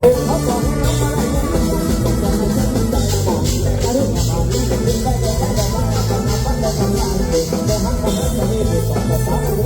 Thank you.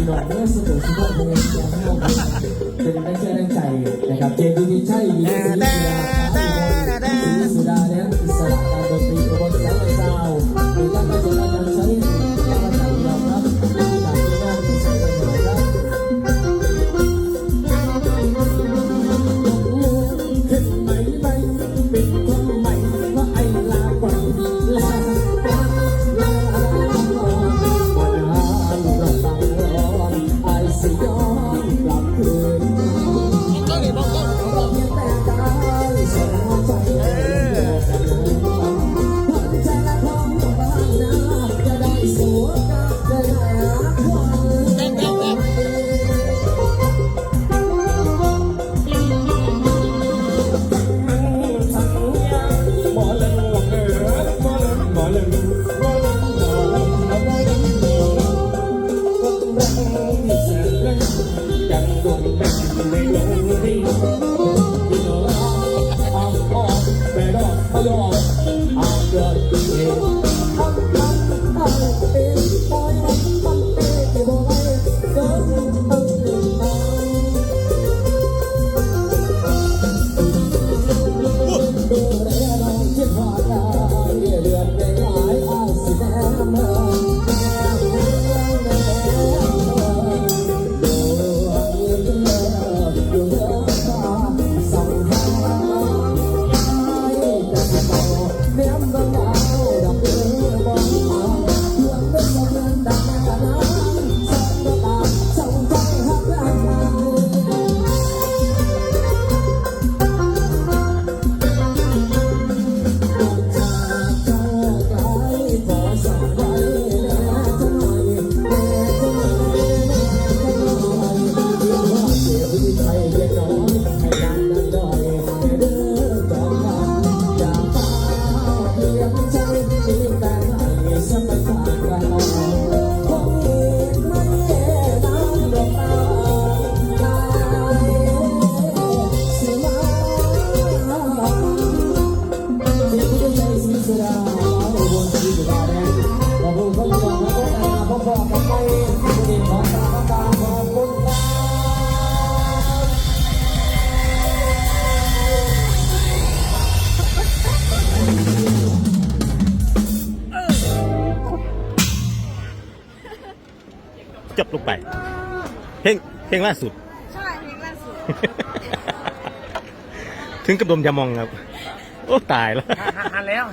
พี่นองเมื่อเสมอสุขภาพเมืองเป็นแรงเชื่อแรงใจนะครับเกมดีใช่มีเรื่องนี้ say, yo. I've got good จบลงไปเพลงเพลงล่าสุด ใช่เพลงล่าสุด ถึงกระดมยามองครับ โอ้ ตายแล้วหาแล้ว